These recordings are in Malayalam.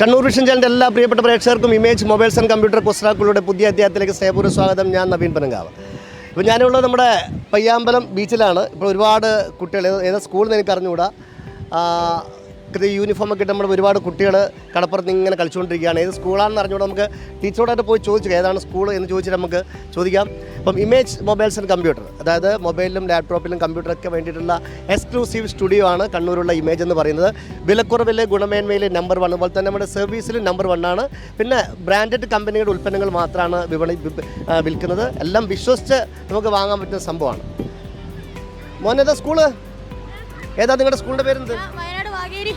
കണ്ണൂർ വിഷൻ ചാനലിന്റെ എല്ലാ പ്രിയപ്പെട്ട പ്രേക്ഷകർക്കും ഇമേജ് മൊബൈൽസ് ആൻഡ് കമ്പ്യൂട്ടർ പുസ്തകങ്ങളുടെ പുതിയ അധ്യായത്തിലേക്ക് സ്നേഹപൂർവ സ്വാഗതം. ഞാൻ നവീൻ പനങ്കാവ്. ഇപ്പോൾ ഞാനുള്ളത് നമ്മുടെ പയ്യാമ്പലം ബീച്ചിലാണ് ഇപ്പോൾ ഒരുപാട് കുട്ടികൾ ഏത് സ്കൂളിൽ നിന്ന് എനിക്ക് അറിഞ്ഞുകൂടാ ഇത് യൂണിഫോം ഒക്കെ ഇട്ട് നമ്മൾ ഒരുപാട് കുട്ടികൾ കടപ്പുറത്ത് ഇങ്ങനെ കളിച്ചുകൊണ്ടിരിക്കുകയാണ്. ഏത് സ്കൂളാണെന്ന് അറിഞ്ഞുകൊണ്ട് നമുക്ക് ടീച്ചറോടായിട്ട് പോയി ചോദിച്ചു ഏതാണ് സ്കൂൾ എന്ന് ചോദിച്ചിട്ട് നമുക്ക് ചോദിക്കാം. അപ്പം ഇമേജ് മൊബൈൽസ് ആൻഡ് കമ്പ്യൂട്ടർ അതായത് മൊബൈലിലും ലാപ്ടോപ്പിലും കമ്പ്യൂട്ടറൊക്കെ വേണ്ടിയിട്ടുള്ള എക്സ്ക്ലൂസീവ് സ്റ്റുഡിയോ ആണ് കണ്ണൂരുള്ള ഇമേജ് എന്ന് പറയുന്നത്. വിലക്കുറവിലെ ഗുണമേന്മയിലെ നമ്പർ വൺ അതുപോലെ തന്നെ നമ്മുടെ സർവീസിലും നമ്പർ വൺ ആണ്. പിന്നെ ബ്രാൻഡഡ് കമ്പനികളുടെ ഉൽപ്പന്നങ്ങൾ മാത്രമാണ് വിപണി വിൽക്കുന്നത്. എല്ലാം വിശ്വസിച്ച് നമുക്ക് വാങ്ങാൻ പറ്റുന്ന സംഭവമാണ്. മോനേതാ സ്കൂൾ ഏതാ നിങ്ങളുടെ സ്കൂളിന്റെ പേരെന്ത്? വയനാട് വാഗേരി.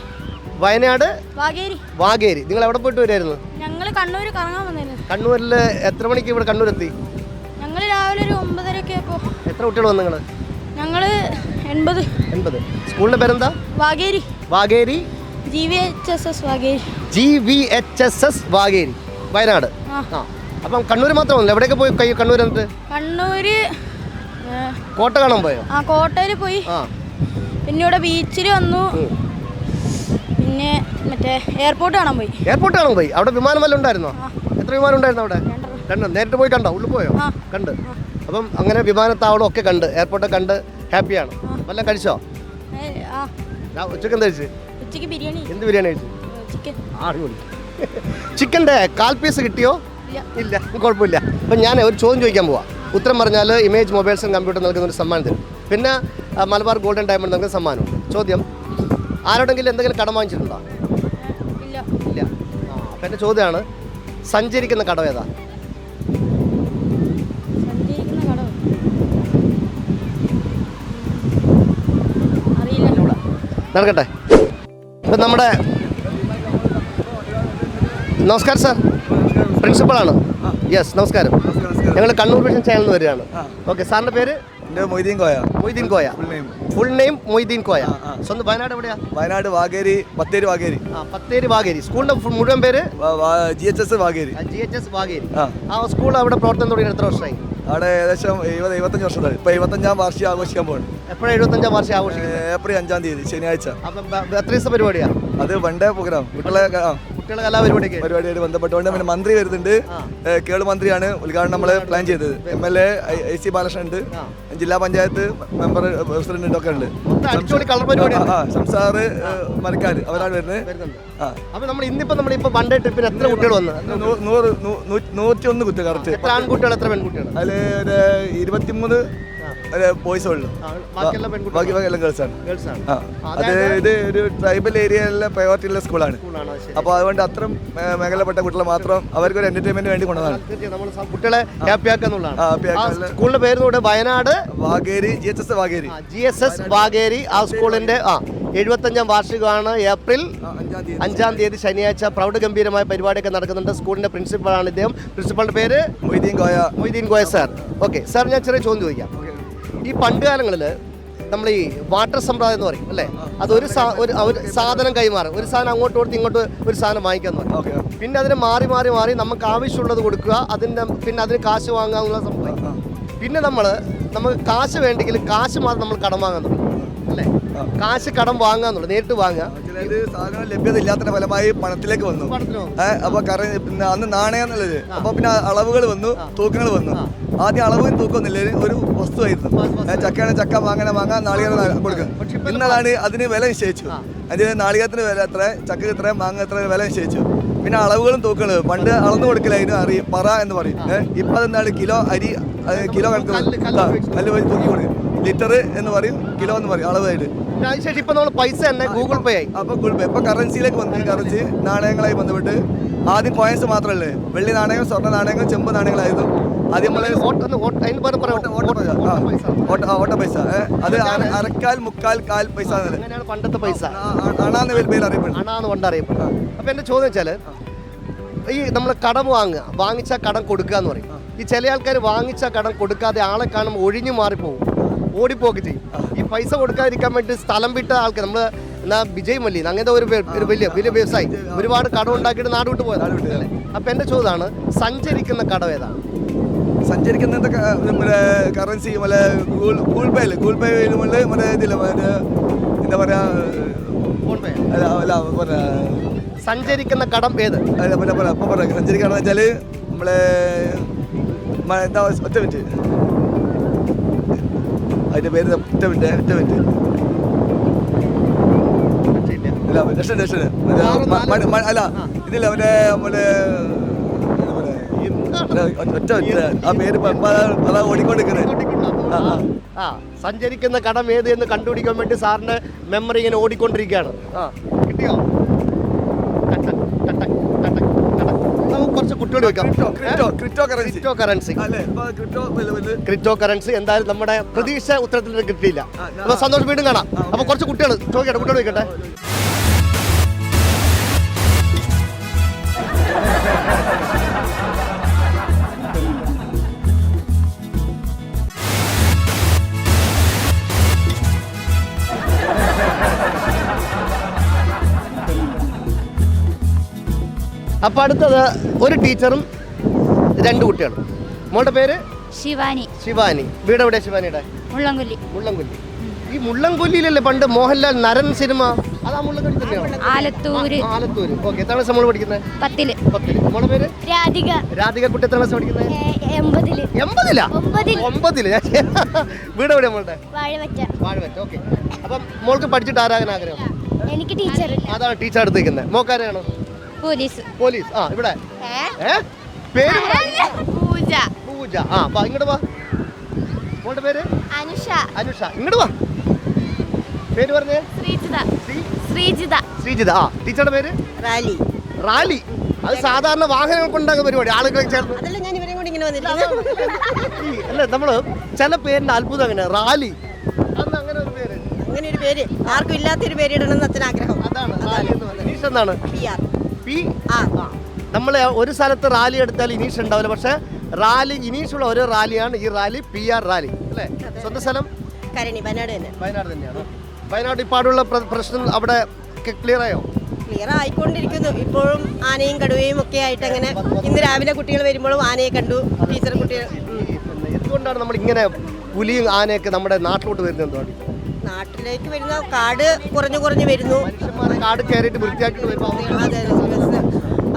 വയനാട്? വാഗേരി. വാഗേരി. നിങ്ങൾ എവിടെ പോയിട്ട് വരുമായിരുന്നു ഞങ്ങൾ കണ്ണൂർ കറങ്ങാൻ വന്നിരുന്നു കണ്ണൂരിൽ എത്ര മണിക്ക് ഇവിടെ കണ്ണൂരെത്തി? ഞങ്ങൾ രാവിലെ ഒരു ഒമ്പതരയൊക്കെ ആയപ്പോൾ എത്ര കുട്ടികൾ വന്നു നിങ്ങൾ ഞങ്ങൾ എൺപത്. എൺപത്. സ്കൂളിന്റെ പേരെന്താ? Vageri. Vageri. G V H S S Vageri. G V H S S Vageri. Wayanad. ആ. ആ. അപ്പം കണ്ണൂർ മാത്രമല്ല എവിടെയൊക്കെ പോയി കൈ കണ്ണൂർ എന്നിട്ട്? കണ്ണൂര് കോട്ട കാണാൻ പോയോ? ആ കോട്ടയിൽ പോയി. ആ. പിന്നെ ഇവിടെ ബീച്ചിൽ വന്നു. ഉം. പിന്നെ മറ്റേ എയർപോർട്ട് കാണാൻ പോയി. എയർപോർട്ട് കാണാൻ പോയി? അവിടെ വിമാനം വല്ലതും ഉണ്ടായിരുന്നോ? എത്ര വിമാനം ഉണ്ടായിരുന്നു അവിടെ? കണ്ടോ നേരിട്ട് പോയി കണ്ടോ? ഉള്ളിൽ പോയോ. കണ്ട്. അപ്പം അങ്ങനെ വിമാനത്താവളം ഒക്കെ കണ്ട് എയർപോർട്ട് കണ്ട് ഹാപ്പിയാണ്. വല്ല കഴിച്ചോ? ഉച്ചയ്ക്ക് എന്താ കഴിച്ച്? ഉച്ചയ്ക്ക് ബിരിയാണി. എന്ത് ബിരിയാണി കഴിച്ചു? ചിക്കൻ ചിക്കന്റെ കാൽ പീസ് കിട്ടിയോ? ഇല്ല. ഇല്ല. കുഴപ്പമില്ല. അപ്പം ഞാൻ ഒരു ചോദ്യം ചോദിക്കാൻ പോവാം. ഉത്തരം പറഞ്ഞാൽ ഇമേജ് മൊബൈൽസും കമ്പ്യൂട്ടർ നൽകുന്ന ഒരു സമ്മാനം തരും. പിന്നെ മലബാർ ഗോൾഡൻ ഡയമണ്ട് നൽകുന്ന സമ്മാനമുണ്ട്. ചോദ്യം? ആരോടെങ്കിലും എന്തെങ്കിലും കടം വാങ്ങിച്ചിട്ടുണ്ടോ? ഇല്ല. ഇല്ല. ആ അപ്പം എന്റെ ചോദ്യമാണ് സഞ്ചരിക്കുന്ന കടം ഏതാ? സഞ്ചരിക്കുന്ന കടവ് അറിയില്ല. നടക്കട്ടെ. ഇപ്പം നമ്മുടെ നമസ്കാരം സാർ. പ്രിൻസിപ്പളാണ് യെസ് നമസ്കാരം. ഞങ്ങൾ കണ്ണൂർ വിഷൻ ചാനലിൽ നിന്ന് വരികയാണ്. ഓക്കെ സാറിന്റെ പേര്? Moideen Koya. Moideen Koya. Full name Moideen Koya. സ്വന്തം വയനാട് എവിടെയാ? വയനാട് വാഗേരി ബത്തേരി വാഗേരി. ആ പത്തേരി വാഗേരി. സ്കൂളിന്റെ മുഴുവൻ പേര്? G H S Vageri. G H S Vageri. ആ. സ്കൂൾ അവിടെ പ്രവർത്തനം തുടങ്ങി എത്ര വർഷമായി? അവിടെ ഏകദേശം എഴുപത് എഴുപത്തഞ്ച് വർഷമായി ഇപ്പൊ എഴുപത്തഞ്ചാം വാർഷികം ആഘോഷിക്കാൻ പോകുന്നു എപ്പോഴും എഴുപത്തഞ്ചാം വാർഷികം ആഘോഷിക്കുന്നത്? ഏപ്രിൽ അഞ്ചാം തീയതി ശനിയാഴ്ച. അപ്പം എത്ര ദിവസം പരിപാടിയാ? അത് വൺ ഡേ പ്രോഗ്രാം വീട്ടിലെ കുട്ടികളെ കലാപരിപാടിയൊക്കെ പരിപാടിയായിട്ട് ബന്ധപ്പെട്ടുകൊണ്ട് പിന്നെ മന്ത്രി വരുന്നുണ്ട്. കേളു മന്ത്രിയാണ് ഉദ്ഘാടനം നമ്മൾ പ്ലാൻ ചെയ്തത്. M L A I C Balakrishnan ഉണ്ട് ജില്ലാ പഞ്ചായത്ത് മെമ്പർ പ്രസിഡന്റ് ഒക്കെ ഉണ്ട്. സംസാർ മരക്കാർ അവരാണ് വരുന്നത്. അപ്പൊ നമ്മൾ ഇന്നിപ്പോ നമ്മളിപ്പോ വൺ ഡേ ട്രിപ്പിന് എത്ര കുട്ടികൾ വന്നു? നൂറ് നൂറ്റി ഒന്ന് കുത്ത് കറക്റ്റ് എത്ര ആൺകുട്ടികൾ എത്ര പെൺകുട്ടികൾ അതിൽ ഒരു ഇരുപത്തിമൂന്ന് ബോയ്സേ ഉള്ളു. ബാക്കി എല്ലാം ഗേൾസ് ആണ്. അത് ഇത് ഒരു ട്രൈബൽ ഏരിയയിലെ പ്രയോറിറ്റി ഉള്ള സ്കൂളാണ് അപ്പോൾ അതുകൊണ്ട് അത്രയും മേഖലപ്പെട്ട കുട്ടികളെ മാത്രം അവർക്ക് ഒരു എന്റർടൈൻമെന്റ് വേണ്ടി കൊണ്ടുവന്നതാണ്. കുട്ടികളെ ഹാപ്പി ആക്കുക എന്നുള്ളതാണ്. ആ, happy ആ ആക്കുക. സ്കൂളിന്റെ പേര് കൂടെ Wayanad Vageri G H S Vageri. G S S Vageri ആ സ്കൂളിന്റെ ആ എഴുപത്തഞ്ചാം വാർഷികമാണ് ഏപ്രിൽ അഞ്ചാം തീയതി. ശനിയാഴ്ച തീയതി ശനിയാഴ്ച പ്രൗഢഗംഭീരമായ പരിപാടിയൊക്കെ നടക്കുന്നുണ്ട്. സ്കൂളിന്റെ പ്രിൻസിപ്പളാണ് ഇദ്ദേഹം. പ്രിൻസിപ്പളിന്റെ പേര് Moideen Goya. Moideen Goya sir. Okay sir ഞാൻ ചെറിയ ചോദ്യം ചോദിക്കാം. ഈ പണ്ട് കാലങ്ങളിൽ നമ്മൾ ഈ വാട്ടർ സമ്പ്രദായം എന്ന് പറയും അല്ലേ? അതൊരു ഒരു സാധനം കൈമാറും. ഒരു സാധനം അങ്ങോട്ട് കൊടുത്ത് ഇങ്ങോട്ട് ഒരു സാധനം വാങ്ങിക്കാന്ന് പറയും ഓക്കെ പിന്നെ അതിന് മാറി മാറി മാറി നമുക്ക് ആവശ്യമുള്ളത് കൊടുക്കുക അതിന്റെ പിന്നെ അതിന് കാശ് വാങ്ങുക എന്നുള്ള സംഭവം. പിന്നെ നമ്മൾ നമുക്ക് കാശ് വേണ്ടെങ്കിൽ കാശ് മാത്രം നമ്മൾ കടം വാങ്ങാൻ തുടങ്ങി അല്ലേ? കാശ് കടം വാങ്ങുക നേരിട്ട് വാങ്ങുക. ചിലത് സാധനം ലഭ്യത ഇല്ലാത്തതിന്റെ ഫലമായി പണത്തിലേക്ക് വന്നു. അപ്പൊ കറ പിന്നെ അന്ന് നാണയം എന്നുള്ളത്. അപ്പൊ പിന്നെ അളവുകൾ വന്നു തൂക്കങ്ങൾ വന്നു. ആദ്യം അളവും തൂക്കൊന്നില്ല ഒരു വസ്തുവായിരുന്നു. ഞാൻ ചക്കയാണ് ചക്ക മാങ്ങന മാങ്ങ നാളികേരം കൊടുക്കുക. ഇന്നതാണ് അതിന് വില നിശ്ചയിച്ചു അതിന് നാളികേരത്തിന് വില എത്ര ചക്ക എത്ര മാങ്ങ എത്ര വില നിശ്ചയിച്ചു. പിന്നെ അളവുകളും തൂക്കങ്ങളും പണ്ട് അളന്നു കൊടുക്കലായിരുന്നു അറിയും പറ എന്ന് പറയും. ഇപ്പൊ അതെന്താണ്? കിലോ അരി കിലോ കണക്ക് കല്ല് വെച്ച് തൂക്കി കൊടുക്കും. ലിറ്റർ എന്ന് പറയും കിലോ എന്ന് പറയും അളവായിട്ട്. അതിനുശേഷം ഇപ്പം നമ്മൾ പൈസ തന്നെ ഗൂഗിൾ പേ ആയി. അപ്പൊ ഗൂഗിൾ പേ. ഇപ്പൊ കറൻസിയിലേക്ക് വന്നു. കറൻസി നാണയങ്ങളായി ബന്ധപ്പെട്ട് ആദ്യം കോയിൻസ് മാത്രമല്ലേ? വെള്ളി നാണയങ്ങൾ സ്വർണ നാണയങ്ങൾ ചെമ്പ് നാണയങ്ങളായിരുന്നു. ആദ്യം നമ്മൾ ഓട്ട- പൈസ. അത് അര- അരക്കാൽ മുക്കാൽ കാൽ പൈസ. അങ്ങനെയാണ് പണ്ടത്തെ പൈസ. അണാന്ന് പേര് അറിയപ്പെടും. അണാന്ന് പണ്ട് അറിയപ്പെടും. അപ്പൊ എന്റെ ചോദ്യം വെച്ചാൽ ഈ നമ്മൾ കടം വാങ്ങുക വാങ്ങിച്ച കടം കൊടുക്കുക എന്ന് പറയും. ഈ ചില ആൾക്കാർ വാങ്ങിച്ച കടം കൊടുക്കാതെ ആളെ കാണുമ്പോൾ ഒഴിഞ്ഞു മാറിപ്പോവും. ഓടിപ്പോക്ക് ചെയ്യും. ഈ പൈസ കൊടുക്കാതിരിക്കാൻ വേണ്ടി സ്ഥലം വിട്ട ആൾക്കാർ നമ്മൾ എന്നാ വിജയ് മല്ലിന്ന് അങ്ങനത്തെ ഒരു വലിയ വലിയ വ്യവസായി. ഒരുപാട് കടം ഉണ്ടാക്കിയിട്ട് നാട് വിട്ട് പോയതാണ്. അപ്പൊ എന്റെ ചോദ്യമാണ് സഞ്ചരിക്കുന്ന കടം ഏതാണ്? സഞ്ചരിക്കുന്ന നമ്മുടെ കറൻസി മറ്റേ ഗൂഗിൾ ഗൂഗിൾ പേയിൽ ഗൂഗിൾ പേ വഴിയിലുള്ള മറ്റേ ഇതില്ല മറ്റേ എന്താ പറയുക അല്ല അല്ല പറഞ്ഞ സഞ്ചരിക്കുന്ന കടം ഏത്? അല്ല പിന്നെ പറയാം അപ്പം പറയാം സഞ്ചരിക്കുന്ന കടം നമ്മളെ എന്താ ഒറ്റ മിനിറ്റ്. അതിന്റെ പേര് ഒറ്റ മിനിറ്റ് ഒറ്റ മിനിറ്റ്. അല്ല ലക്ഷം ലക്ഷം അല്ല ഇതില്ല മറ്റേ നമ്മുടെ ഒറ്റ ആ പേര് പ- പ- അതാ ഓടിക്കൊണ്ടിരിക്കുന്നത്. ആ സഞ്ചരിക്കുന്ന കടം ഏത് എന്ന് കണ്ടുപിടിക്കാൻ വേണ്ടി സാറിന്റെ മെമ്മറി ഇങ്ങനെ ഓടിക്കൊണ്ടിരിക്കുകയാണ്. ആ. കിട്ടിയോ? കുറച്ച് കുട്ടികൾ വെക്കാം ക്രിപ്റ്റോ കറൻസി ക്രിപ്റ്റോ കറൻസി എന്തായാലും നമ്മുടെ പ്രതീക്ഷ ഉത്തരത്തിൽ കിട്ടിയില്ല. അപ്പൊ സന്തോഷം വീണ്ടും കാണാം. അപ്പൊ കുറച്ച് കുട്ടികൾ ചോദിക്കട്ടെ കുട്ടികൾ ചോദിക്കട്ടെ. അപ്പൊ അടുത്തത് ഒരു ടീച്ചറും രണ്ട് കുട്ടികളും. മോളുടെ പേര്? ശിവാനി. ശിവാനി. വീട് എവിടെ ശിവാനിയുടെ? മുള്ളംകൊല്ലി. മുള്ളംകൊല്ലി. ഈ മുള്ളംകൊല്ലിയിലല്ലേ പണ്ട് മോഹൻലാൽ നരൻ സിനിമ? അത് ആ മുള്ളംകൊല്ലി തന്നെയാണോ ആലത്തൂര്. ആ, ആലത്തൂര്. ഓക്കെ എത്ര ക്ലാസ് നമ്മൾ പഠിക്കുന്നത് പത്തിൽ. പത്തിൽ. മോളെ പേര്? രാധിക. രാധിക കുട്ടി എത്ര ക്ലാസ് പഠിക്കുന്നത് എൺപതിൽ. എൺപതിലാ? ഒമ്പതിൽ. ഒമ്പതിൽ. ഞാൻ വീട് എവിടെ മോളുടെ? വാഴവറ്റ. വാഴവറ്റ ഓക്കെ. അപ്പം മോൾക്ക് പഠിച്ചിട്ട് ആരാകാൻ ആഗ്രഹം? എനിക്ക് ടീച്ചർ. അതാണ് ടീച്ചർ എടുത്തേക്കുന്നത് മോക്കാരാണോ? പോലീസ്. പോലീസ്. ആ ഇവിടെ. ഏ? പേര് പറ. പൂജ. പൂജ. ആ വാ ഇങ്ങോട്ട് വാ. മോളുടെ പേര്? അനുഷ. അനുഷ. ഇങ്ങോട്ട് വാ. പേര് പറഞ്ഞേ? ശ്രീജിത. ശ്രീ? ശ്രീജിത. ശ്രീജിത. ആ ടീച്ചറുടെ പേര്? റാലി. റാലി. അത് സാധാരണ വാഹനങ്ങൾ കൊണ്ടാകുന്ന പരിപാടി ആളുകളെ ചേർന്ന്. അതല്ല ഞാൻ ഇവരെയും കൂടി ഇങ്ങനെ വന്നിരിക്കുന്നത് ഈ അല്ല നമ്മൾ ചില പേരിന്റെ അത്ഭുതം അങ്ങനെ റാലി. അന്ന് അങ്ങനെ ഒരു പേര്. അങ്ങനെ ഒരു പേര്. ആർക്കും ഇല്ലാത്തൊരു പേര് ഇടണം എന്ന് അച്ഛൻ ആഗ്രഹം അതാണ്. റാലി എന്ന് പറയുന്നത്. എന്നാണ് പി ആർ. പി. ആ നമ്മൾ ഒരു സ്ഥലത്ത് റാലി എടുത്താൽ ഇനീഷ് ഉണ്ടാവില്ല. പക്ഷെ റാലി ഇനീഷുള്ള ഒരു റാലിയാണ് ഈ റാലി പി ആർ റാലി. അല്ലേ? സ്വന്തം സ്ഥലം? വയനാട് തന്നെ. വയനാട് തന്നെയാണ്. വയനാട് ഇപ്പാടുള്ള പ്ര- പ്രശ്നം അവിടെ ക്ലിയർ ആയോ? ക്ലിയർ ആയിക്കൊണ്ടിരിക്കുന്നു. ഇപ്പോഴും ആനയും കടുവയും ഒക്കെ ആയിട്ട് അങ്ങനെ ഇന്ന് രാവിലെ കുട്ടികൾ വരുമ്പോഴും ആനയെ കണ്ടു. ടീച്ചർ കുട്ടികൾ. എന്തുകൊണ്ടാണ് നമ്മൾ ഇങ്ങനെ പുലിയും ആനയൊക്കെ നമ്മുടെ നാട്ടിലോട്ട് വരുന്നത് എന്തുകൊണ്ട് നാട്ടിലേക്ക് വരുന്ന കാട് കുറഞ്ഞു കുറഞ്ഞു വരുന്നു. കാട് കയറിയിട്ട് വൃത്തിയാക്കി.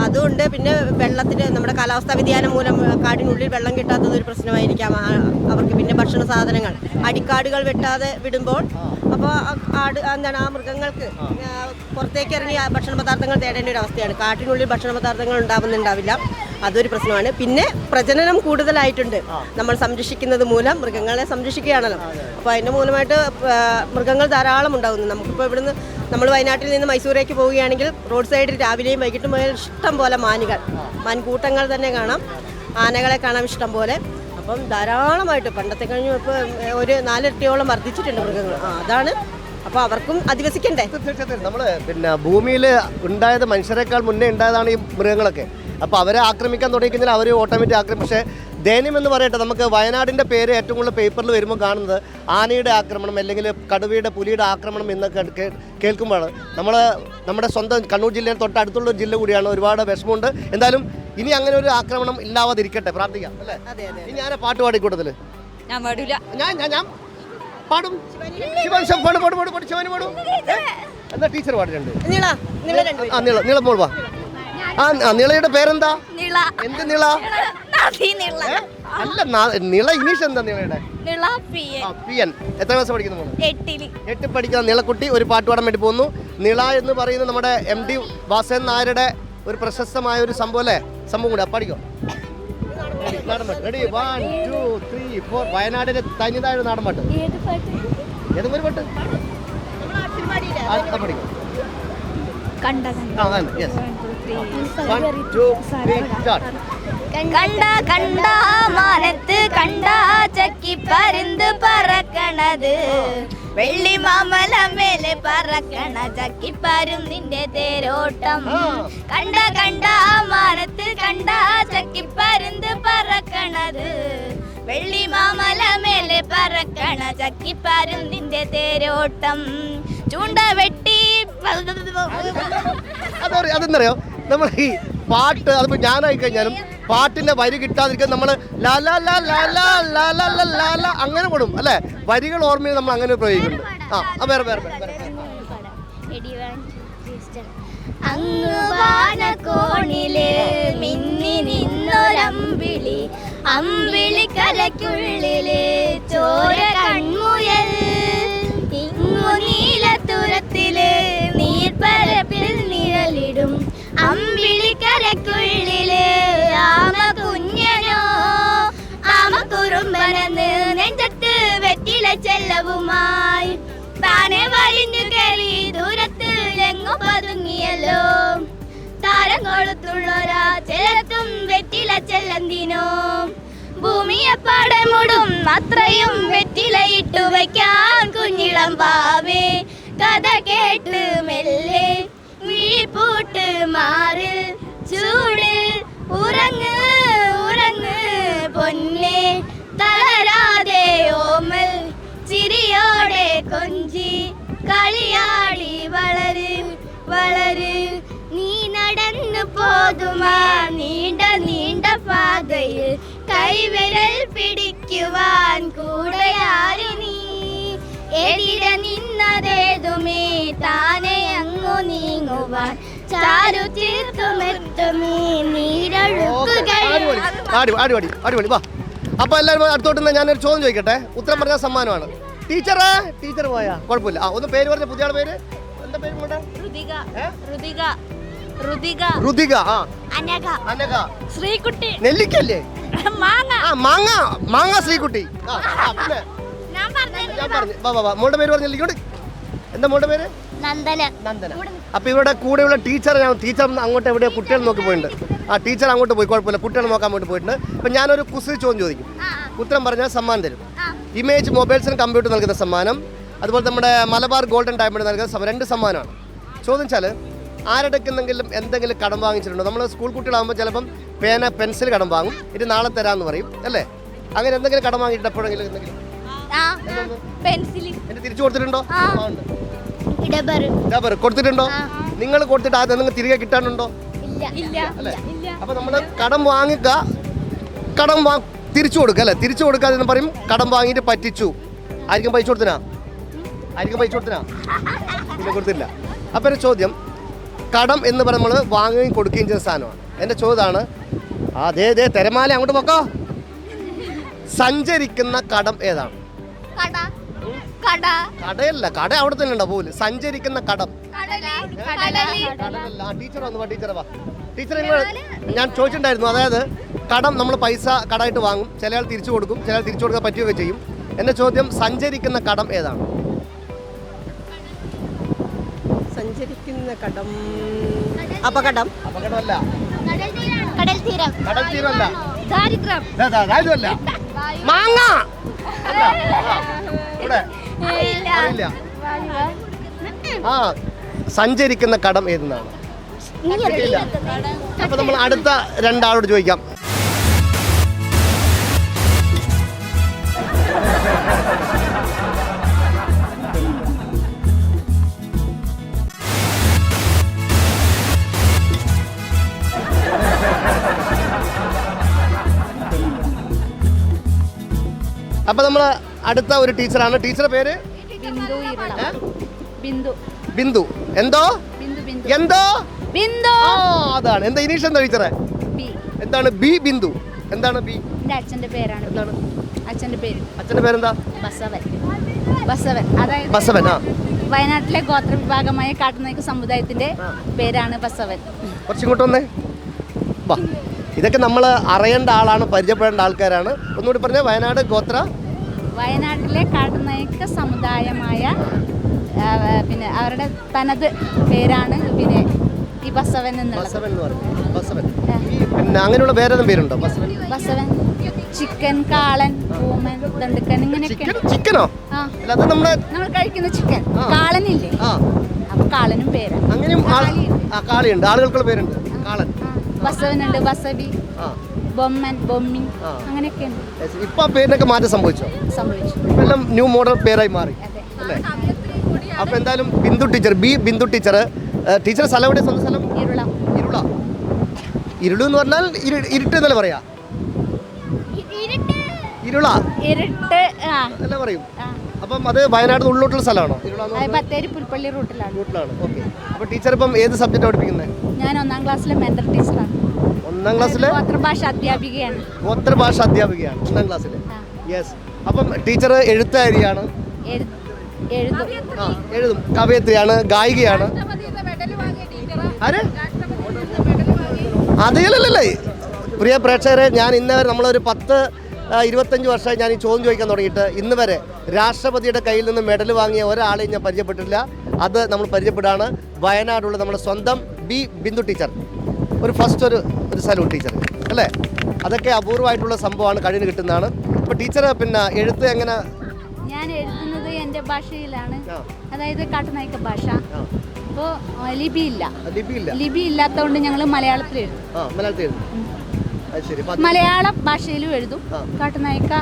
അതുകൊണ്ട് പിന്നെ വെള്ളത്തിന് നമ്മുടെ കാലാവസ്ഥാ വ്യതിയാനം മൂലം കാടിനുള്ളിൽ വെള്ളം കിട്ടാത്തത് ഒരു പ്രശ്നമായിരിക്കാം. അവർക്ക് പിന്നെ ഭക്ഷണ സാധനങ്ങൾ. അടിക്കാടുകൾ വെട്ടാതെ വിടുമ്പോൾ അപ്പോൾ ആട് എന്താണ് ആ മൃഗങ്ങൾക്ക് പുറത്തേക്ക് ഇറങ്ങി ഭക്ഷണ പദാർത്ഥങ്ങൾ തേടേണ്ട ഒരു അവസ്ഥയാണ്. കാട്ടിനുള്ളിൽ ഭക്ഷണ പദാർത്ഥങ്ങൾ ഉണ്ടാവുന്നുണ്ടാവില്ല. അതൊരു പ്രശ്നമാണ്. പിന്നെ പ്രജനനം കൂടുതലായിട്ടുണ്ട്. നമ്മൾ സംരക്ഷിക്കുന്നത് മൂലം മൃഗങ്ങളെ സംരക്ഷിക്കുകയാണല്ലോ. അപ്പോൾ അതിന്റെ മൂലമായിട്ട് മൃഗങ്ങൾ ധാരാളം ഉണ്ടാകുന്നു നമുക്കിപ്പോൾ ഇവിടുന്ന് നമ്മൾ വയനാട്ടിൽ നിന്ന് മൈസൂരേക്ക് പോവുകയാണെങ്കിൽ റോഡ് സൈഡിൽ രാവിലെയും വൈകിട്ടും പോയാൽ ഇഷ്ടം പോലെ മാനുകൾ. മാൻകൂട്ടങ്ങൾ തന്നെ കാണാം. ആനകളെ കാണാം ഇഷ്ടം പോലെ. അപ്പം ധാരാളമായിട്ട് പണ്ടത്തെ കഴിഞ്ഞു ഇപ്പോൾ ഒരു നാലിരട്ടിയോളം വർദ്ധിച്ചിട്ടുണ്ട് മൃഗങ്ങൾ. ആ അതാണ്. അപ്പോൾ അവർക്കും അധിവസിക്കണ്ടേ? തീർച്ചയായിട്ടും നമ്മൾ പിന്നെ ഭൂമിയിൽ ഉണ്ടായത് മനുഷ്യരെക്കാൾ മുന്നേ ഉണ്ടായതാണ് ഈ മൃഗങ്ങളൊക്കെ. അപ്പോൾ അവരെ ആക്രമിക്കാൻ തുടങ്ങിക്കഴിഞ്ഞാൽ അവർ ഓട്ടോമാറ്റിക് ആക്രമിക്കും പക്ഷേ ദൈനം എന്ന് പറയട്ടെ നമുക്ക് വയനാടിന്റെ പേര് ഏറ്റവും കൂടുതൽ പേപ്പറിൽ വരുമ്പോൾ കാണുന്നത് ആനയുടെ ആക്രമണം അല്ലെങ്കിൽ കടുവയുടെ പുലിയുടെ ആക്രമണം എന്ന് കേൾക്കുമ്പോഴാണ്. നമ്മൾ നമ്മുടെ സ്വന്തം കണ്ണൂർ ജില്ലയിൽ തൊട്ടടുത്തുള്ള ഒരു ജില്ല കൂടിയാണ് ഒരുപാട് വിഷമമുണ്ട്. എന്തായാലും ഇനി അങ്ങനെ ഒരു ആക്രമണം ഇല്ലാതിരിക്കട്ടെ പ്രാർത്ഥിക്കാം അല്ലേ? ഇനി ആരെ പാട്ട് പാടിക്കൂട്ടത്തിൽ ഞാൻ പാടില്ല. ഞാൻ ഞാൻ ഞാൻ? പാടും. പാടും പാടും പാടും ശിവന് പാടും. എന്നാ ടീച്ചർ പാടിട്ടുണ്ട് നീളം നീള നീള നീളം മോൾ വാ. ആ നിളയുടെ പേരെന്താ? നിള. എന്ത് നിള? അല്ല നിള ഇനീഷ് എന്താ നിളയുടെ? ആ എത്ര ക്ലാസ് പഠിക്കുന്നു എട്ട് പഠിക്കുന്ന നിളക്കുട്ടി ഒരു പാട്ട് പാടാൻ വേണ്ടി പോകുന്നു. നിള എന്ന് പറയുന്ന നമ്മുടെ എം ഡി വാസൻ നായരുടെ ഒരു പ്രശസ്തമായ ഒരു സംഭവം അല്ലേ? സംഭവം കൂടി പഠിക്കോ ready one two three four വയനാടിന്റെ തനിതായ ഒരു നാടൻ പാട്ട്? ഏതെങ്കിലും പാട്ട്. ആ, കണ്ട യെസ് കണ്ട കണ്ട മാനത്ത് കണ്ട ചക്കി പരുന്ത് പറക്കണത് വെള്ളി മാമല മേലെ പറക്കണ ചക്കി പരുന്തിന്റെ തേരോട്ടം കണ്ട കണ്ട മാനത്ത് കണ്ട ചക്കി പരുന്ത് പറക്കണത് വെള്ളി മാമല മേലെ പറക്കണ ചക്കി പരുന്തിന്റെ തേരോട്ടം ചൂണ്ട വെട്ടി അതെന്തറിയോ അതെന്നറിയോ നമ്മൾ ഈ പാട്ട് അതിപ്പോ ഞാനായി കഴിഞ്ഞാലും പാട്ടിന്റെ വരി കിട്ടാതിരിക്കാൻ നമ്മൾ അങ്ങനെ കൊടും അല്ലെ? വരികൾ ഓർമ്മയിൽ നമ്മൾ അങ്ങനെ പ്രയോഗിക്കുന്നു ആ വേറെ വേറെ അങ്ങുവാനക്കോണിൽ മിന്നി അമ്പിളി ചോര അമ്പിളി കരയ്ക്കുള്ളിൽ ആമ കുഞ്ഞനോ ആമ കുറുമ്പനെന്ന് നെഞ്ചത്ത് വെറ്റില ചെല്ലവുമായി. താനെ വലിഞ്ഞു കയറി ദൂരത്ത് എങ്ങു പതുങ്ങിയല്ലോ താരം കൊളുത്തുള്ളൊരാ ചെലത്തും വെറ്റില ചെല്ലന്തിനോ. ഭൂമിയെപ്പാടെ മുടും അത്രയും വെറ്റിലയിട്ടു വയ്ക്കാൻ കുഞ്ഞിളം പാവേ. കഥ കേട്ട് മെല്ലെ വിഴിപ്പൂട്ട് മാറിൽ ചൂടിൽ ഉറങ്ങ് ഉറങ്ങ് പൊന്നെ. തളരാതെ ഓമൽ ചിരിയോടെ കൊഞ്ചി. കളിയാടി വളര് വളര്. നീ നടന്നു പോതുമാ നീണ്ട നീണ്ട പാതയിൽ. കൈവിരൽ പിടിക്കുവാൻ കൂടെയാരി നീ. എതിരെ നിന്നതേതുമേ താനെ അങ്ങു നീങ്ങുവാൻ. ചാരു അടിപൊളി അടിപൊളി വാ. അപ്പൊ എല്ലാവരും അടുത്തോട്ട് നിന്ന് ഞാനൊരു ചോദ്യം ചോദിക്കട്ടെ? ഉത്തരം പറഞ്ഞാൽ സമ്മാനമാണ്. ടീച്ചറേ ടീച്ചർ പോയാ? കുഴപ്പമില്ല. ആ ഒന്ന് പേര് പറഞ്ഞ പുതിയ ആളെ പേര്? എന്താ പേര് ഋതിക. ആ. അനക ശ്രീകുട്ടി. നെല്ലിക്കല്ലേ? മാങ്ങ. ആ മാങ്ങ. മാങ്ങ ശ്രീകുട്ടി. ആ, പിന്നെ? ഞാൻ പറഞ്ഞു ഞാൻ പറഞ്ഞു. വാ വാ വാ. മോളുടെ പേര് പറഞ്ഞില്ല? ഇങ്ങോട്ട്. എന്താ മോളുടെ പേര്? നന്ദന. നന്ദന. അപ്പൊ ഇവിടെ കൂടെയുള്ള ടീച്ചർ ഞാൻ ടീച്ചർ അങ്ങോട്ട് എവിടെയോ കുട്ടികൾ നോക്കി പോയിട്ടുണ്ട്. ആ ടീച്ചർ അങ്ങോട്ട് പോയി കുഴപ്പമില്ല. കുട്ടികളെ നോക്കാൻ വേണ്ടി പോയിട്ടുണ്ട്. അപ്പൊ ഞാനൊരു കുസൃ ചോദ്യം ചോദിക്കും. ഉത്തരം പറഞ്ഞാൽ സമ്മാനം തരും. ഇമേജ് മൊബൈൽസിന് കമ്പ്യൂട്ടർ നൽകുന്ന സമ്മാനം. അതുപോലെ നമ്മുടെ മലബാർ ഗോൾഡൻ ഡയമണ്ട് നൽകുന്ന രണ്ട് സമ്മാനമാണ്. ചോദിച്ചാൽ ആരുടെക്കെന്തെങ്കിലും എന്തെങ്കിലും കടം വാങ്ങിച്ചിട്ടുണ്ടോ? നമ്മൾ സ്കൂൾ കുട്ടികളാകുമ്പോൾ ചിലപ്പം പേന പെൻസിൽ കടം വാങ്ങും. ഇത് നാളെ തരാമെന്ന് പറയും. അല്ലേ? അങ്ങനെ എന്തെങ്കിലും കടം വാങ്ങിയിട്ടപ്പോഴെങ്കിലും എന്തെങ്കിലും? തിരിച്ചു കൊടുത്തിട്ടുണ്ടോ? ഉണ്ട്. കൊടുത്തിട്ടുണ്ടോ? നിങ്ങൾ കൊടുത്തിട്ട് അത് നിങ്ങൾ തിരികെ കിട്ടാനുണ്ടോ? ഇല്ല. ഇല്ല അല്ലേ? അപ്പൊ നമ്മൾ കടം വാങ്ങിക്ക കടം വാ തിരിച്ചു കൊടുക്കുക അല്ലേ? തിരിച്ചു കൊടുക്കാതെ എന്ന് പറയും കടം വാങ്ങിയിട്ട് പറ്റിച്ചു. ആയിരിക്കും പൈസ കൊടുത്തിനാ? ആയിരിക്കും പൈസ കൊടുത്തിനാ? പിന്നെ കൊടുത്തില്ല. അപ്പൊ എന്റെ ചോദ്യം. കടം എന്ന് പറഞ്ഞ് നമ്മൾ വാങ്ങുകയും കൊടുക്കുകയും ചെയ്യുന്ന സാധനമാണ്. എന്റെ ചോദ്യമാണ് അതേ ദേ തിരമാല അങ്ങോട്ട് നോക്കോ സഞ്ചരിക്കുന്ന കടം ഏതാണ്? കട. കടയല്ല കട അവിടെ തന്നെ ഉണ്ടോ പോലും സഞ്ചരിക്കുന്ന കടം. കടൽ. കടൽ. കടലല്ല ടീച്ചർ വന്നു വാ ടീച്ചറെ വാ. ടീച്ചർ ഞാൻ ചോദിച്ചിട്ടുണ്ടായിരുന്നു അതായത് കടം നമ്മൾ പൈസ കടമായിട്ട് വാങ്ങും ചില ആൾ തിരിച്ചു കൊടുക്കും ചില ആൾ തിരിച്ചു കൊടുക്കാൻ പറ്റുകയൊക്കെ ചെയ്യും. എന്റെ ചോദ്യം സഞ്ചരിക്കുന്ന കടം ഏതാണ്? സഞ്ചരിക്കുന്ന കടം. അപകടം. അപകടമല്ല. കടൽ തീരം കടൽ തീരം. കടൽ തീരമല്ല. ദാരിദ്ര്യം. മാങ്ങ. ഇവിടെ. അറിയില്ല. ആ സഞ്ചരിക്കുന്ന കടം ഏതെന്നാണ്. അപ്പൊ നമ്മൾ അടുത്ത രണ്ടാളോട് ചോദിക്കാം. അപ്പൊ നമ്മൾ അടുത്ത ഒരു ടീച്ചറാണ്. ടീച്ചറുടെ പേര്? ബിന്ദു ഇരള. ബിന്ദു. ബിന്ദു. എന്തോ? എന്തോ? ബിന്ദു. ആ അതാണ്. എന്താ ഇനീഷ് എന്താ ടീച്ചറെ? ബി. എന്താണ് ബി ബിന്ദു? എന്താണ് ബി? അച്ഛന്റെ അച്ഛന്റെ പേരാണ്. എന്താണ്? അച്ഛന്റെ പേര്. അച്ഛന്റെ പേരെന്താ? ബസവൻ. ബസവൻ. അതായത് ബസവൻ ആ. വയനാട്ടിലെ ഗോത്ര വിഭാഗമായ കാട്ടുനായ്ക്ക് സമുദായത്തിന്റെ. പേരാണ് ബസവൻ. കുറച്ചിങ്ങോട്ട് വന്നേ. വാ. ഇതൊക്കെ നമ്മൾ അറിയേണ്ട ആളാണ് പരിചയപ്പെടേണ്ട ആൾക്കാരാണ്. ഒന്നുകൂടി പറഞ്ഞ വയനാട് ഗോത്ര വയനാട്ടിലെ കടനയക്ക സമുദായമായ പിന്നെ അവരുടെ തനത് പേരാണ് പിന്നെ ഈ ബസവൻ എന്നുള്ളത്. പിന്നെ അങ്ങനെയുള്ള വേറെ പേരുണ്ടോ? ബസവൻ. ബസവൻ ചിക്കൻ കാളൻ പൂമൻ ദണ്ടുക്കൻ ഇങ്ങനെയൊക്കെ. ചിക്കനോ? നമ്മൾ കഴിക്കുന്ന ചിക്കൻ. കാളനില്ലേ? അപ്പൊ കാളനും പേരാണ് അങ്ങനെയും കാളിയുണ്ട്. ആളുകൾക്കുള്ള പേരുണ്ട്. കാളൻ. ബസവനുണ്ട് ബസവി. ആ. ബൊമ്മൻ ബൊമ്മി. അങ്ങനെയൊക്കെയുണ്ട്. Yes. ഇപ്പൊ ആ പേരിനൊക്കെ മാറ്റം സംഭവിച്ചോ? സംഭവിച്ചു. ഇപ്പൊ എല്ലാം ന്യൂ മോഡൽ പേരായി മാറി. അല്ലേ? അപ്പൊ എന്തായാലും Bindu teacher B Bindu teacher teacher സ്ഥലം എവിടെ സ്വന്തം സ്ഥലം? ഇരുള. ഇരുള. ഇരുളു എന്ന് പറഞ്ഞാൽ ഇരു ഇരുട്ട് എന്നല്ലേ പറയാ? ഇരുള. ഇരുട്ട് ആ. എന്നല്ലേ പറയും. ആ. അപ്പം അത് വയനാട് ഉള്ളോട്ടുള്ള സ്ഥലമാണോ? അത് ബത്തേരി പുൽപ്പള്ളി റൂട്ടിലാണ്. റൂട്ടിലാണ്. ഓക്കെ. അപ്പോൾ ടീച്ചർ ഇപ്പം ഏത് സബ്ജക്റ്റ് പഠിപ്പിക്കുന്നത്? ഞാൻ ഒന്നാം ക്ലാസ്സിലെ മെന്റൽ ടീച്ചറാണ് ഒന്നാം ക്ലാസ്സിലെ? ഗോത്രഭാഷ അധ്യാപികയാണ്. ഗോത്രഭാഷ അധ്യാപികയാണ് ഒന്നാം ക്ലാസ്സിലെ. യെസ് അപ്പം ടീച്ചർ എഴുത്തുകാരിയാണ് എഴു- എഴുതും. എഴുതും. കവയത്രിയാണ് ഗായികയാണ്. ആര്? അതേലല്ലേ പ്രിയ പ്രേക്ഷകരെ ഞാൻ ഇന്ന് വരെ നമ്മളൊരു പത്ത് ഇരുപത്തഞ്ച് വർഷമായി ഞാൻ ഈ ചോദ്യം ചോദിക്കാൻ തുടങ്ങിയിട്ട് ഇന്ന് വരെ രാഷ്ട്രപതിയുടെ കയ്യിൽ നിന്ന് മെഡൽ വാങ്ങിയ ഒരാളെയും ഞാൻ പരിചയപ്പെട്ടിട്ടില്ല. അത് നമ്മൾ പരിചയപ്പെടുകയാണ് വയനാടുള്ള നമ്മുടെ സ്വന്തം ബി ബിന്ദു ടീച്ചർ. ഒരു ഫസ്റ്റ് ഒരു ഒരു സലൂൺ ടീച്ചർ അല്ലേ? അതൊക്കെ അപൂർവമായിട്ടുള്ള സംഭവമാണ് കഴിഞ്ഞ് കിട്ടുന്നതാണ്. അപ്പോൾ ടീച്ചർ പിന്നെ എഴുത്ത് എങ്ങനെ ഞാൻ എഴുതുന്നത് എന്റെ ഭാഷയിലാണ്. അതായത് കാട്ടുനായിക്ക ഭാഷ. അപ്പോൾ ലിപി ഇല്ല. ലിപിയില്ല ലിപി ഇല്ലാത്തതുകൊണ്ട് ഞങ്ങൾ മലയാളത്തിൽ എഴുതും. മലയാള ഭാഷയിലും എഴുതും. കാട്ടുനായിക്ക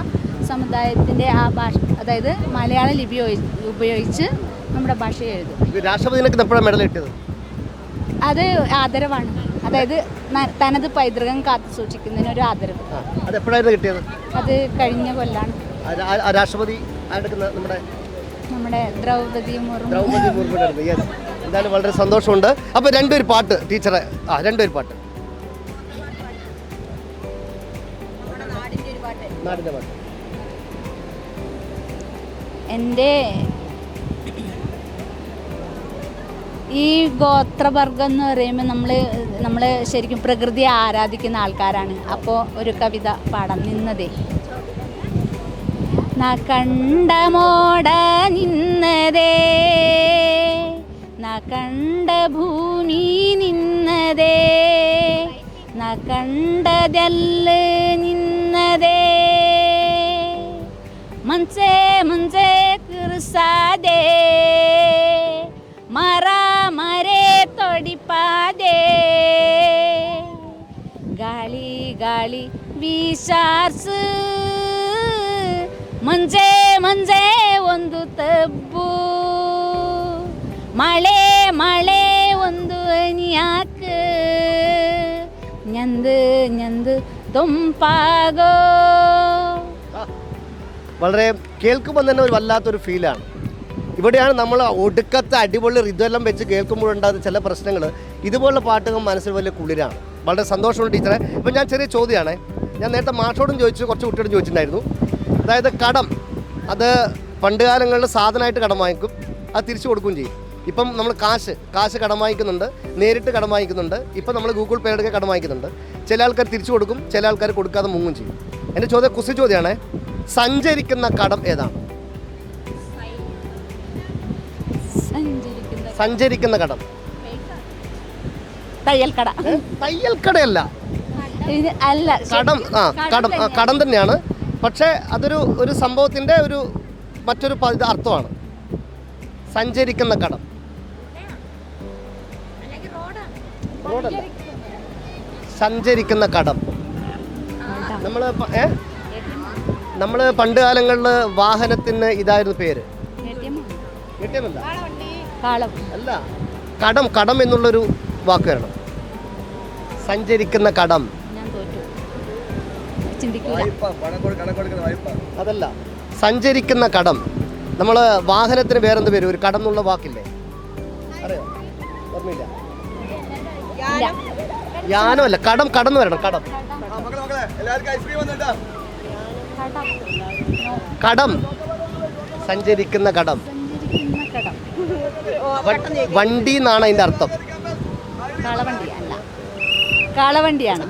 സമുദായത്തിന്റെ ആ ഭാഷ അതായത് മലയാള ലിപി ഉപയോഗിച്ച് നമ്മുടെ ഭാഷയെ എഴുതും. രാഷ്ട്രപതിനൊക്കെ മെഡൽ കിട്ടിയത്? അത് ആദരവാണ്. അതായത് തനത് പൈതൃകം കാത്തു സൂക്ഷിക്കുന്നതിന് ഒരു ആദരവ്. അത് എപ്പോഴായിരുന്നു കിട്ടിയത്? അത് കഴിഞ്ഞ കൊല്ലാണ്. രാഷ്ട്രപതി നമ്മുടെ നമ്മുടെ ദ്രൗപദി മുർമു. ദ്രൗപദി യെസ് എന്തായാലും വളരെ സന്തോഷമുണ്ട്. അപ്പോൾ രണ്ടൊരു പാട്ട് ടീച്ചറെ. ആ രണ്ടൊരു പാട്ട്. നാടിന്റെ പാട്ട്. എന്റെ ഈ ഗോത്രവർഗം എന്ന് പറയുമ്പോൾ നമ്മൾ നമ്മൾ ശരിക്കും പ്രകൃതിയെ ആരാധിക്കുന്ന ആൾക്കാരാണ്. അപ്പോൾ ഒരു കവിത പാടാം. നിന്നതേ. കണ്ടമോട നിന്നതേ. കണ്ട ഭൂമി നിന്നതേ. കണ്ടതല്ല നിന്നതേ. മഞ്ചേ മഞ്ചേ കൃസാദേ ಗಾಳಿ ವಿಚಾರ್ಸು ಮುಂಜೆ ಮುಂಜೆ ಒಂದು ತಬ್ಬು ಮಳೆ ಮಳೆ ಒಂದು ಹನಿಯಾಕ ഞന്ത് ഞന്ത് തുമ്പാകോ വളരെ കേൾക്കുമ്പോൾ തന്നെ ഒരു വല്ലാത്തൊരു ഫീലാണ് ഇവിടെയാണ് നമ്മൾ ഒടുക്കത്തെ അടിപൊളി ഋതുവെല്ലാം വെച്ച് കേൾക്കുമ്പോഴുണ്ടാകുന്ന ചില പ്രശ്നങ്ങൾ. ഇതുപോലുള്ള പാട്ടുകൾ മനസ്സിൽ വലിയ കുളിരാണ്. വളരെ സന്തോഷമുണ്ട് ടീച്ചറെ. ഇപ്പം ഞാൻ ചെറിയ ചോദ്യമാണ്. ഞാൻ നേരത്തെ മാഷോടും ചോദിച്ചു കുറച്ച് കുട്ടിയോടും ചോദിച്ചിട്ടുണ്ടായിരുന്നു. അതായത് കടം. അത് പണ്ട് കാലങ്ങളിൽ സാധനമായിട്ട് കടം വാങ്ങിക്കും. അത് തിരിച്ചു കൊടുക്കുകയും ചെയ്യും. ഇപ്പം നമ്മൾ കാശ്. കാശ് കടം വാങ്ങിക്കുന്നുണ്ട്. നേരിട്ട് കടം വാങ്ങിക്കുന്നുണ്ട്. ഇപ്പം നമ്മൾ ഗൂഗിൾ പേ എടുക്കുക കടം വാങ്ങിക്കുന്നുണ്ട്. ചില ആൾക്കാർ തിരിച്ചു കൊടുക്കും. ചില ആൾക്കാർ കൊടുക്കാതെ മുങ്ങും ചെയ്യും. എന്റെ ചോദ്യം കുസി ചോദ്യമാണ്. സഞ്ചരിക്കുന്ന കടം ഏതാണ്? സഞ്ചരിക്കുന്ന കടം. തയ്യൽക്കട. ഏ? തയ്യൽ കടയല്ല അല്ല കടം ആ കടം ആ, കടം തന്നെയാണ്. പക്ഷേ അതൊരു ഒരു സംഭവത്തിന്റെ ഒരു മറ്റൊരു അർത്ഥമാണ്. സഞ്ചരിക്കുന്ന കടം. റോഡല്ല. സഞ്ചരിക്കുന്ന കടം. നമ്മൾ ഏ? നമ്മൾ പണ്ട് കാലങ്ങളിൽ വാഹനത്തിന് ഇതായിരുന്നു പേര്. കിട്ടിയെന്നല്ല കാളം അല്ല കടം കടം എന്നുള്ളൊരു വാക്ക് വരണം. സഞ്ചരിക്കുന്ന കടം. ഞാൻ തോറ്റു. അതല്ല സഞ്ചരിക്കുന്ന കടം. നമ്മൾ വാഹനത്തിന് വേറെന്ത് പേര് ഒരു കടം എന്നുള്ള വാക്കില്ലേ? അറിയോ? ഓർമ്മയില്ല. യാനോ. അല്ല കടം കടന്നു വരണം കടം. മക്കളെ മക്കളെ എല്ലാവർക്കും ഐസ്ക്രീം വന്നിട്ടാ കടം. സഞ്ചരിക്കുന്ന കടം. വണ്ടി എന്നാണ് അതിന്റെ അർത്ഥം. കാളവണ്ടി അല്ല. കാളവണ്ടിയാണ്.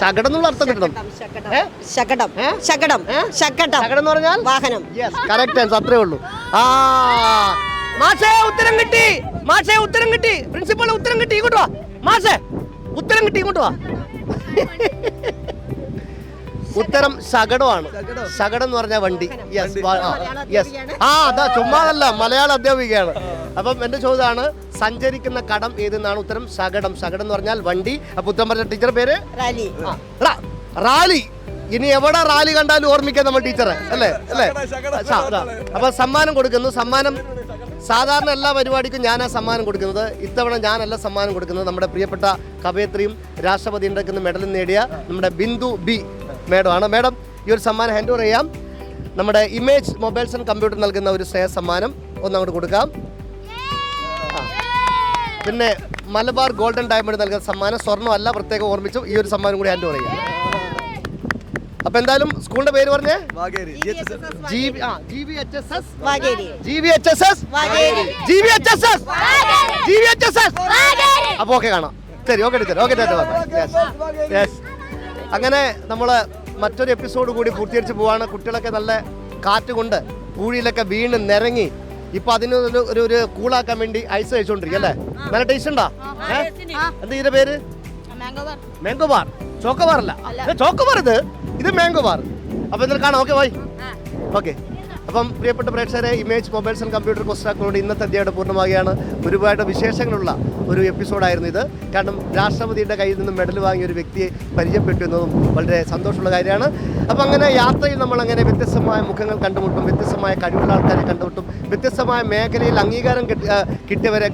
ശകടം എന്നുള്ള അർത്ഥം കിട്ടണം. ശകടം ശകടം. ശകടം ശകടം എന്ന് പറഞ്ഞാൽ? വാഹനം. യെസ് കറക്റ്റ് ആൻസർ അത്രേ ഉള്ളൂ. ആ. മാഷേ ഉത്തരം കിട്ടി. മാഷേ ഉത്തരം കിട്ടി. പ്രിൻസിപ്പൾ ഉത്തരം കിട്ടി. ഇങ്ങോട്ട് വാ. മാഷേ ഉത്തരം കിട്ടി. ഇങ്ങോട്ട് വാ. ഉത്തരം ശകടമാണ് ശകടം എന്ന് പറഞ്ഞ വണ്ടി. യെസ് യെസ് ആ അതാ ചുമ്മാതല്ല മലയാള അധ്യാപികയാണ്. അപ്പം എന്റെ ചോദ്യമാണ് സഞ്ചരിക്കുന്ന കടം ഏതെന്നാണ് ഉത്തരം? ശകടം ശകടം എന്ന് പറഞ്ഞാൽ വണ്ടി. അപ്പൊ ഉത്തരം പറഞ്ഞ ടീച്ചർ പേര്? റാലി. റാലി. ഇനി എവിടെ റാലി കണ്ടാലും ഓർമ്മിക്കാൻ നമ്മൾ ടീച്ചറെ അല്ലേ? അല്ലേ. അപ്പൊ സമ്മാനം കൊടുക്കുന്നു. സമ്മാനം സാധാരണ എല്ലാ പരിപാടിക്കും ആ സമ്മാനം കൊടുക്കുന്നത്. ഇത്തവണ ഞാനല്ല സമ്മാനം കൊടുക്കുന്നത് നമ്മുടെ പ്രിയപ്പെട്ട കവയത്രിയും രാഷ്ട്രപതി ഉണ്ടാക്കുന്ന മെഡലും നേടിയ നമ്മുടെ ബിന്ദു ബി. മേഡമാണ്. മേഡം ഈ ഒരു സമ്മാനം ഹാൻഡ് ഓവർ ചെയ്യാം. നമ്മുടെ ഇമേജ് മൊബൈൽസ് ആൻഡ് കമ്പ്യൂട്ടർ നൽകുന്ന ഒരു സ്നേഹ സമ്മാനം ഒന്ന് അങ്ങോട്ട് കൊടുക്കാം. പിന്നെ മലബാർ ഗോൾഡൻ ഡയമണ്ട് നൽകുന്ന സമ്മാനം സ്വർണമല്ല പ്രത്യേകം ഓർമ്മിച്ചു ഈ ഒരു സമ്മാനം കൂടി ഹാൻഡ് ഓവർ ചെയ്യാം. അപ്പൊ എന്തായാലും സ്കൂളിന്റെ പേര് പറഞ്ഞേ? Vageri. G V H S S Vageri. G V H S S Vageri. G V H S S G V H S S അപ്പൊ ഓക്കെ കാണാം. ശരി ഓക്കെ ടീച്ചർ ഓക്കെ യെസ് അങ്ങനെ നമ്മൾ മറ്റൊരു എപ്പിസോഡ് കൂടി പൂർത്തീകരിച്ച് പോവാണ്. കുട്ടികളൊക്കെ നല്ല കാറ്റ് കൊണ്ട് പൂഴിയിലൊക്കെ വീണ് നിരങ്ങി. ഇപ്പൊ അതിന് ഒരു ഒരു കൂളാക്കാൻ വേണ്ടി ഐസ് കഴിച്ചോണ്ടിരിക്കും അല്ലേ? നല്ല ടേസ്റ്റ് ഉണ്ടോ? എന്താ ഇതിന്റെ പേര്? മാംഗോ ബാർ ചോക്കോ ബാർ അല്ല. ചോക്കോ ബാർ ഇത്. ഇത് മാംഗോ ബാർ അപ്പൊ ഇതിൽ കാണാം. ഓക്കെ ബൈ ഓക്കെ അപ്പം പ്രിയപ്പെട്ട പ്രേക്ഷകരെ ഇമേജ് മൊബൈൽസ് ആൻഡ് കമ്പ്യൂട്ടർ കോസ്റ്റാക്കോട് ഇന്നത്തെ അധ്യായം പൂർണമാകുകയാണ് ഒരുപാട് വിശേഷങ്ങളുള്ള ഒരു എപ്പിസോഡായിരുന്നു ഇത്. കാരണം രാഷ്ട്രപതിയുടെ കയ്യിൽ നിന്നും മെഡൽ വാങ്ങിയ ഒരു വ്യക്തിയെ പരിചയപ്പെട്ടു എന്നതും വളരെ സന്തോഷമുള്ള കാര്യമാണ്. അപ്പം അങ്ങനെ യാത്രയിൽ നമ്മൾ അങ്ങനെ വ്യത്യസ്തമായ മുഖങ്ങൾ കണ്ടുമുട്ടും വ്യത്യസ്തമായ കഴിവുള്ള ആൾക്കാരെ കണ്ടുമുട്ടും വ്യത്യസ്തമായ മേഖലയിൽ അംഗീകാരം കിട്ടിയവരെ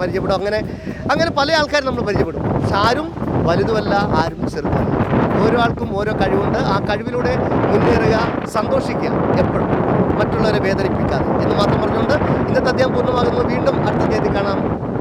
പരിചയപ്പെടും. അങ്ങനെ അങ്ങനെ പല ആൾക്കാരും നമ്മൾ പരിചയപ്പെടും. പക്ഷെ ആരും വലുതുമല്ല ആരും ചെറുതല്ല ഓരോ ആൾക്കും ഓരോ കഴിവുണ്ട്. ആ കഴിവിലൂടെ മുന്നേറുക സന്തോഷിക്കുക എപ്പോഴും. മറ്റുള്ളവരെ വേദനിപ്പിക്കാതെ. എന്ന് മാത്രം പറഞ്ഞുകൊണ്ട് ഇന്നത്തെ അദ്ദേഹം പൂർണമാകുന്നു. വീണ്ടും അടുത്ത തീയതി കാണാം.